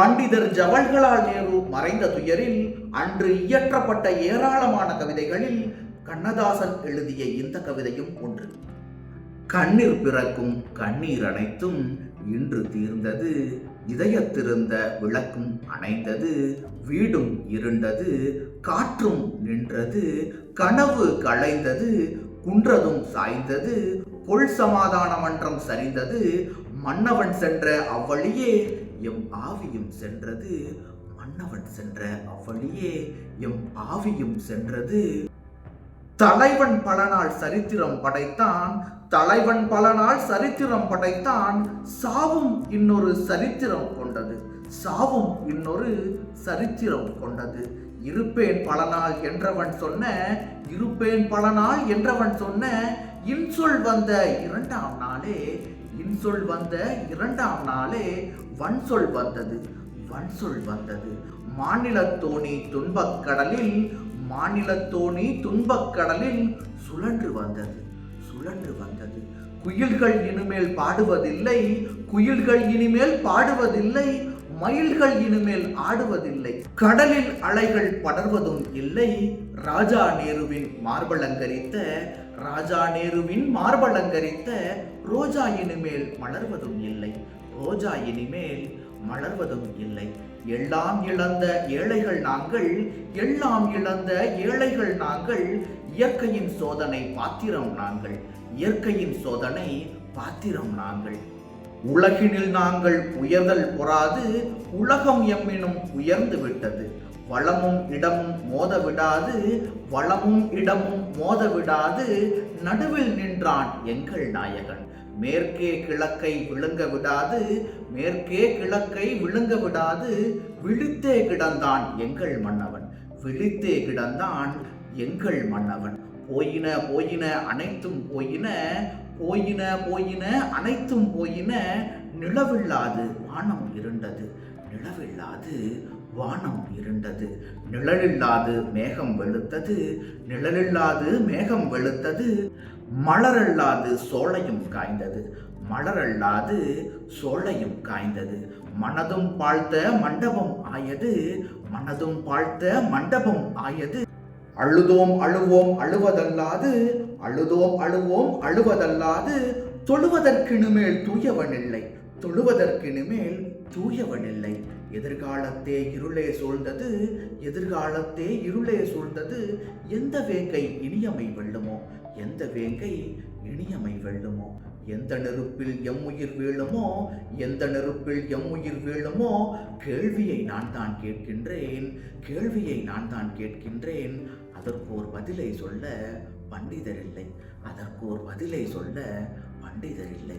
பண்டிதர் ஜவஹர்லால் நேரு மறைந்த துயரில் அன்று இயற்றப்பட்ட ஏராளமான கவிதைகளில் கண்ணதாசன் எழுதிய இந்த கவிதையும் ஒன்று. கண்ணீர் பிறக்கும் கண்ணீர் அனைத்தும் இன்று தீர்ந்தது இதயத்திருந்த விளக்கும் அணைந்தது வீடும் இருண்டது காற்றும் நின்றது கனவு களைந்தது குன்றதும் சாய்ந்தது கொள் சமாதான மன்றம் சரிந்தது மன்னவன் சென்ற அவ்வழியே எம் ஆவியும் சென்றது. மன்னவன் சென்ற அவ்வழியே எம் ஆவியும் சென்றது. தலைவன் பல நாள் சரித்திரம் படைத்தான். தலைவன் பல நாள் சரித்திரம் படைத்தான். சாவும் இன்னொரு சரித்திரம் கொண்டது. சாவும் இன்னொரு சரித்திரம் கொண்டது. இருப்பேன் பல நாள் என்றவன் சொன்ன இருப்பேன் பல நாள் என்றவன் சொன்ன இன்சொல் வந்த இரண்டாம் நாளே இன்சொல் வந்த இரண்டாம் நாளே வன்சொல் வந்தது வன்சொல் வந்தது. மாநிலத்தோணி துன்பக்கடலில் மாநிலத்தோணி துன்பக்கடலில் சுழன்று வந்தது சுழன்று வந்தது. குயில்கள் இனிமேல் பாடுவதில்லை குயில்கள் இனிமேல் பாடுவதில்லை மயில்கள் இனிமேல் ஆடுவதில்லை. கடலில் அலைகள் படர்வதும் இல்லை. ராஜா நேருவின் மார்பலங்கரித்த ராஜா நேருவின் மார்பலங்கரித்த ரோஜா இனிமேல் மலர்வதும் இல்லை. ரோஜா இனிமேல் மலர்வதும் இல்லை. எல்லாம் இழந்த ஏழைகள் நாங்கள் எல்லாம் இழந்த ஏழைகள் நாங்கள் இயற்கையின் சோதனை பாத்திரம் நாங்கள் இயற்கையின் சோதனை பாத்திரம் நாங்கள். உலகினில் நாங்கள் உயர்தல் பொறாது உலகம் எம்மினும் உயர்ந்து விட்டது. வளமும் இடமும் மோத விடாது வளமும் இடமும் மோத விடாது நடுவில் நின்றான் எங்கள் நாயகன். மேற்கே கிழக்கை விழுங்க விடாது மேற்கே கிழக்கை விழுங்க விடாது விழித்தே கிடந்தான் எங்கள் மன்னவன். விழித்தே கிடந்தான் எங்கள் மன்னவன். போயின போயின அனைத்தும் போயின போயின போயின அனைத்தும் போயின நிலவில்லாது வானம் இருண்டது. நிலவில்லாது வானம் இருண்டது. நிழலில்லாது மேகம் வெளுத்தது. நிழலில்லாது மேகம் வெளுத்தது. மலரல்லாது சோளையும் காய்ந்தது. மலரல்லாது சோளையும் காய்ந்தது. மனதும் பாழ்த்த மண்டபம் ஆயது. மனதும் பாழ்த்த மண்டபம் ஆயது. அழுதோம் அழுவோம் அழுவதல்லாது அழுதோம் அழுவோம் அழுவதல்லாது தொழுவதற்கினுமேல் தூயவனில்லை தொழுவதற்கினுமேல் தூயவனில்லை. எதிர்காலத்தே இருளே சூழ்ந்தது எதிர்காலத்தே இருளே சூழ்ந்தது எந்த வேங்கை இனியமை வெல்லுமோ எந்த வேங்கை இனியமை வெல்லுமோ எந்த நெருப்பில் எம் உயிர் வீழுமோ? எந்த நெருப்பில் எம் உயிர் வீழுமோ? கேள்வியை நான் தான் கேட்கின்றேன். கேள்வியை நான் தான் கேட்கின்றேன். அதற்கு ஒரு பதிலை சொல்ல பண்டிதர் இல்லை. அதற்கு ஒரு பதிலை சொல்ல பண்டிதர் இல்லை.